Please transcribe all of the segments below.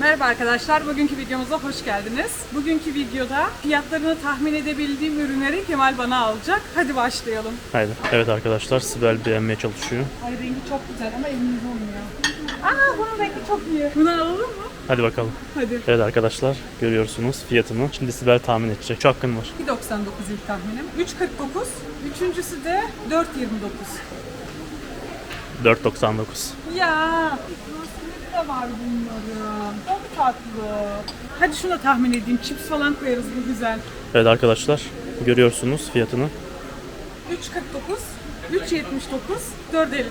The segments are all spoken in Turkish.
Merhaba arkadaşlar, bugünkü videomuza hoş geldiniz. Bugünkü videoda fiyatlarını tahmin edebildiğim ürünleri Kemal bana alacak. Hadi başlayalım. Haydi. Evet arkadaşlar Sibel beğenmeye çalışıyor. Ay rengi çok güzel ama elimizde olmuyor. Aa bunun rengi çok iyi. Bunu alalım mı? Hadi bakalım. Hadi. Evet arkadaşlar görüyorsunuz fiyatını. Şimdi Sibel tahmin edecek. Çok hakkın var. 2.99 ilk tahminim. 3.49. Üçüncüsü de 4.29. 4.99. Ya. Nasıl da var bunların. Çok tatlı. Hadi şunu da tahmin edeyim. Chips falan koyarız bu güzel. Evet arkadaşlar görüyorsunuz fiyatını. 3.49. 3.79. 4.59.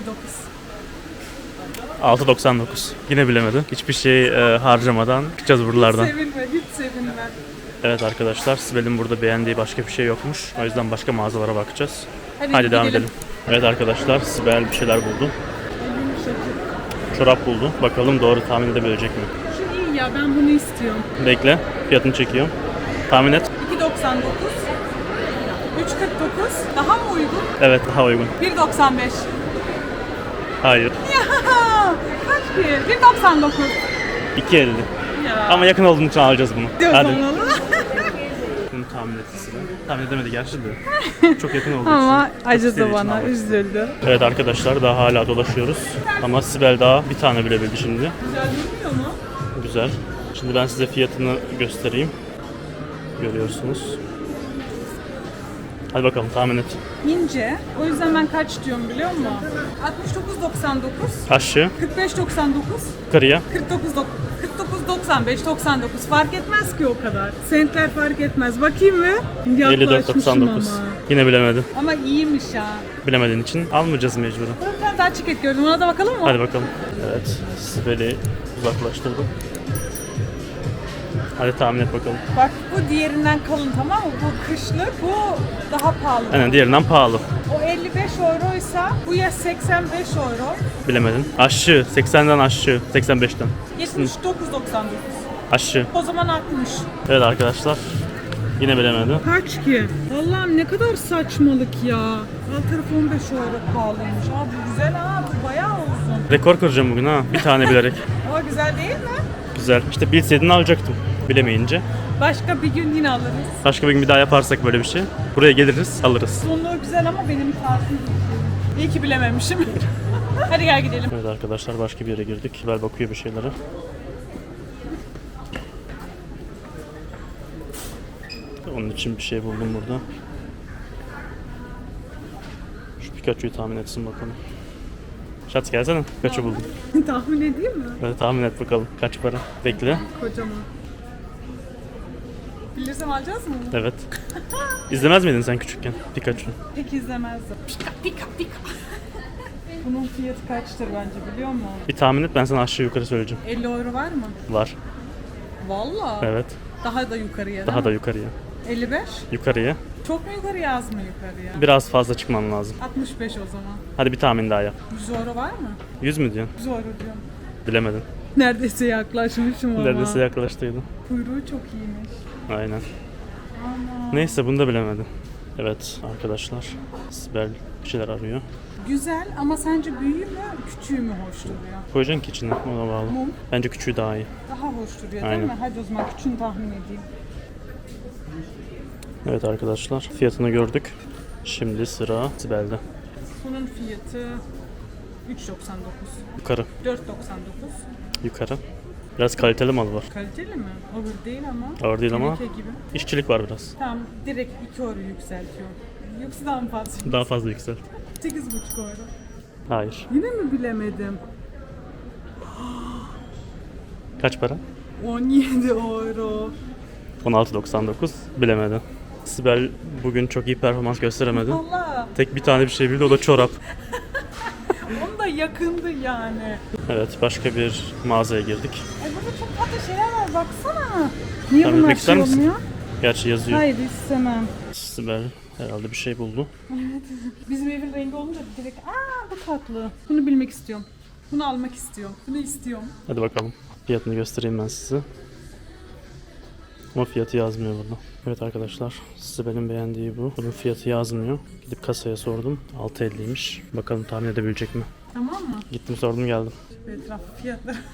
6.99. Yine bilemedim. Hiçbir şey e, harcamadan çıkacağız buralardan. Sevinme, hiç sevinme. Evet arkadaşlar Sibel'in burada beğendiği başka bir şey yokmuş. O yüzden başka mağazalara bakacağız. Hadi, Hadi devam gidelim. edelim. Evet arkadaşlar Sibel bir şeyler buldu. Çorap buldu. Bakalım doğru tahmin edebilecek mi? Şu iyi ya ben bunu istiyorum. Bekle. Fiyatını çekiyor. Tahmin et. 2.99 3.49 daha mı uygun? Evet daha uygun. 1.95 Hayır. Ya kaç ki? 1.99 2.50. Ya. Ama yakın olduğun için alacağız bunu. Diyoruz Hadi. onu. Tahmin etti Sibel. Tahmin edemedi gerçi de. Çok yakın olduğu Ama için. çok acıdı istediği için bana, almak üzüldü. Evet arkadaşlar daha hala dolaşıyoruz. Ama Sibel daha bir tane şimdi. Güzel durmuyor mu? Güzel. Şimdi ben size fiyatını göstereyim. Görüyorsunuz. Hadi bakalım tahmin et. İnce. O yüzden ben kaç diyorum biliyor musun? 69.99 Aşağı, 45.99 yukarıya. 49 49.95 99 fark etmez ki o kadar. Sentler fark etmez. Bakayım mı? Yaklaşmışım 54.99. ama. Yine bilemedim. Ama iyiymiş ha. Bilemediğin için almayacağız mecburen. Bir tane daha çiket gördüm. Ona da bakalım mı? Hadi bakalım. Evet, Sibel'i uzaklaştırdım. Hadi tahmin et bakalım. Bak bu diğerinden kalın tamam mı? Bu kışlık, bu daha pahalı. Aynen diğerinden pahalı. O 55 euroysa bu ya 85 euro. Bilemedin. Aşçı. 80'den aşçı. 85'ten. 79.99. Aşçı. O zaman 60. Evet arkadaşlar. Yine bilemedi. Kaç ki? Allah'ım ne kadar saçmalık ya. Alt tarafı 15 euro pahalıymış. Aa bu güzel ha. Bu bayağı uzun. Rekor kıracağım bugün ha. Bir tane bilerek. Ama güzel değil mi? Güzel. İşte bilseydin alacaktım. Bilemeyince. Başka bir gün yine alırız. Başka bir gün bir daha yaparsak böyle bir şey. Buraya geliriz, alırız. Sonluğu güzel ama benim tarzım değil. İyi ki bilememişim. Hadi gel gidelim. Evet arkadaşlar başka bir yere girdik. Ver bakıyor bir şeylere. Onun için bir şey buldum burada. Şu Pikachu'yu tahmin etsin bakalım. Şat gelsene. Pikachu buldum. Tahmin edeyim mi? Hadi tahmin et bakalım. Kaç para? Bekle. Kocaman. Bilirsem alacağız mı? Evet. İzlemez miydin sen küçükken Pikachu? Pek izlemezdim. Pika pika pika. Bunun fiyatı kaçtır bence biliyor musun? Bir tahmin et ben sana aşağı yukarı söyleyeceğim. 50 euro var mı? Var. Valla. Evet. Daha da yukarıya Daha da yukarıya. 55? Yukarıya. Çok mu yukarı yaz mı yukarıya? Biraz fazla çıkman lazım. 65 o zaman. Hadi bir tahmin daha yap. 100 euro var mı? 100 mü diyorsun? 100 euro diyorum. Bilemedin. Neredeyse yaklaşmışım ama. Neredeyse yaklaştıydın. Kuyruğu çok iyiymiş. Aynen. Neyse bunu da bilemedim. Evet arkadaşlar. Sibel bir şeyler arıyor. Güzel ama sence büyüğü mü küçüğü mü hoş duruyor? Koyacaksın ki içine ona bağlı. Mum Bence küçüğü daha iyi. daha hoş duruyor Aynen. değil mi? Hadi o zaman küçüğünü tahmin edeyim. Evet arkadaşlar fiyatını gördük. Şimdi sıra Sibel'de. Bunun fiyatı 3.99. Yukarı. 4.99. Yukarı. Biraz kaliteli mal var. Kaliteli mi? Ağır değil ama. Ağır değil ama gibi. işçilik var biraz. Tamam direkt 2 euro yükseltiyor. Yoksa daha mı fazla? Daha fazla yüksel. 8.5 euro. Hayır. Yine mi bilemedim? Kaç para? 17 euro. 16.99 bilemedi. Sibel bugün çok iyi performans gösteremedi. Allah. Tek bir tane bir şey bildi o da çorap. Yakındı yani. Evet başka bir mağazaya girdik. Ay burada çok tatlı şeyler var baksana. Niye Tahmin bunlar ister şey misin? olmuyor? Gerçi yazıyor. Hayır istemem. Sibel herhalde bir şey buldu. Bizim evin rengi olunca direkt aa bu tatlı. Bunu bilmek istiyorum. Bunu almak istiyorum. Bunu istiyorum. Hadi bakalım. Fiyatını göstereyim ben size. Ama fiyatı yazmıyor burada. Evet arkadaşlar Sibel'in beğendiği bu. Bunun fiyatı yazmıyor. Gidip kasaya sordum. 6.50'ymiş. Bakalım tahmin edebilecek mi? Tamam mı? Gittim sordum geldim. Etraf fiyatları.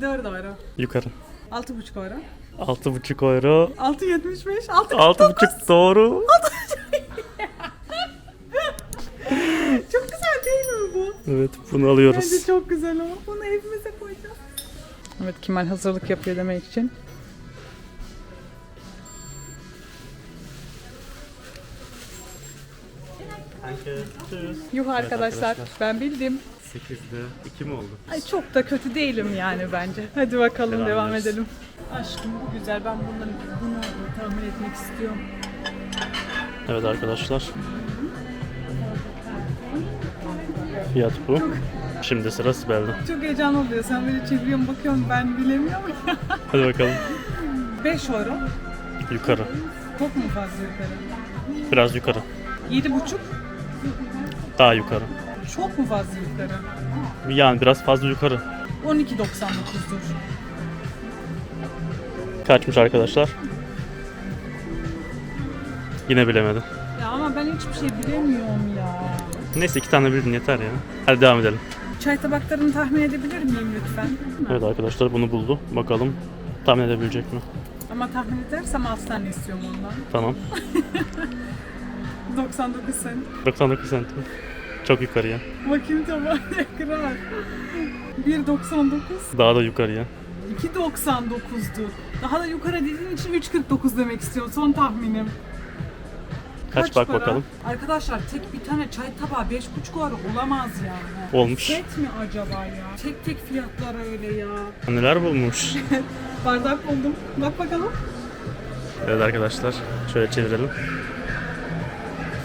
4 euro. Yukarı. 6,5 euro. 6,5 euro. 6,75. 6,49. 6,5 doğru. Çok güzel değil mi bu? Evet bunu Bence alıyoruz. çok güzel ama bunu evimize koyacağız. Evet Kemal hazırlık yapıyor demek için. Yuh arkadaşlar, arkadaşlar. ben bildim. 8'de 2 mi oldu? Ay çok da kötü değilim yani bence. Hadi bakalım Devam devam, edelim. Aşkım bu güzel. Ben bundan bunu tahmin etmek istiyorum. Evet arkadaşlar. Fiyat bu. Şimdi sıra Sibel'de. Çok heyecanlı oluyor. Sen böyle çeviriyorsun bakıyorsun ben bilemiyorum ya. Hadi bakalım. 5 euro. Yukarı. Çok mu fazla yukarı? Biraz yukarı. 7,5 Daha yukarı. çok mu fazla yukarı? Yani biraz fazla yukarı. 12.99'dur. Kaçmış arkadaşlar? Yine bilemedi. Ya ama ben hiçbir şey bilemiyorum ya. Neyse iki tane bildin yeter ya. Hadi devam edelim. Çay tabaklarını tahmin edebilir miyim lütfen? Evet arkadaşlar bunu buldu. Bakalım tahmin edebilecek mi? Ama tahmin edersem 6 tane istiyorum ondan. Tamam. 99 sen. 99 santim. Çok yukarıya. Bakayım tabağı ne kadar. 1.99. Daha da yukarıya. 2.99'dur. Daha da yukarı dediğin için 3.49 demek istiyorum. Son tahminim. Kaç, bak para? bakalım. Arkadaşlar tek bir tane çay tabağı 5.5 euro olamaz yani. Olmuş. Set mi acaba ya? Tek tek fiyatlar öyle ya. Neler bulmuş? Bardak buldum. Bak bakalım. Evet arkadaşlar şöyle çevirelim.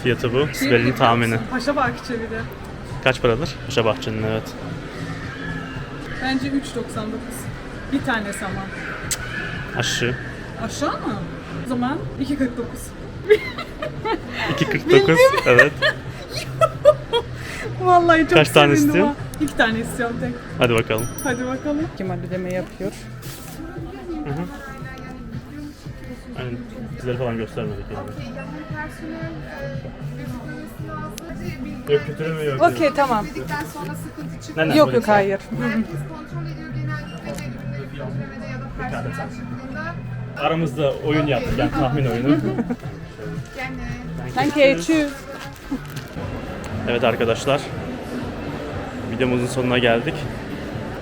Fiyatı bu. Sibel'in tahmini. Paşa Bahçe bir de. Kaç paradır? Paşa Bahçe'nin evet. Bence 3.99. Bir tane saman. Aşı. Aşağı mı? O zaman 2.49. 2.49 evet. Vallahi çok Kaç tane sevindim istiyor? ha. İki tane istiyorum tek. Hadi bakalım. Hadi bakalım. Kemal ödeme yapıyor. Aynen. Sizleri falan göstermedik yani. Yanına personel götürmesi lazım. Yok kötüleme yok. Okey tamam. Bildikten sonra sıkıntı çıkıyor. Yok yok hayır. Herkes kontrol ediyor genellikle ya da personel çıktığında. Aramızda oyun yaptık yani tahmin oyunu. Yani Thank you. Evet arkadaşlar. Videomuzun sonuna geldik.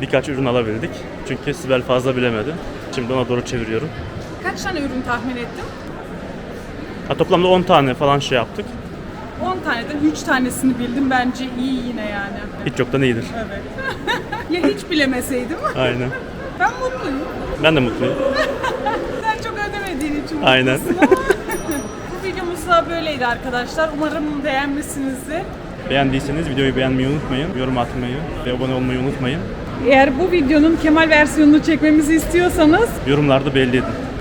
Birkaç ürün alabildik. Çünkü Sibel fazla bilemedi. Şimdi ona doğru çeviriyorum. Kaç tane ürün tahmin ettim? Ha, toplamda 10 tane falan şey yaptık. 10 taneden 3 tanesini bildim. Bence iyi yine yani. Hiç yoktan iyidir. Evet. ya hiç bilemeseydim. Aynen. Ben mutluyum. Ben de mutluyum. Sen çok ödemediğin için Aynen. Bu videomuz da böyleydi arkadaşlar. Umarım beğenmişsinizdir. Beğendiyseniz videoyu beğenmeyi unutmayın. Yorum atmayı ve abone olmayı unutmayın. Eğer bu videonun Kemal versiyonunu çekmemizi istiyorsanız Yorumlarda belli edin.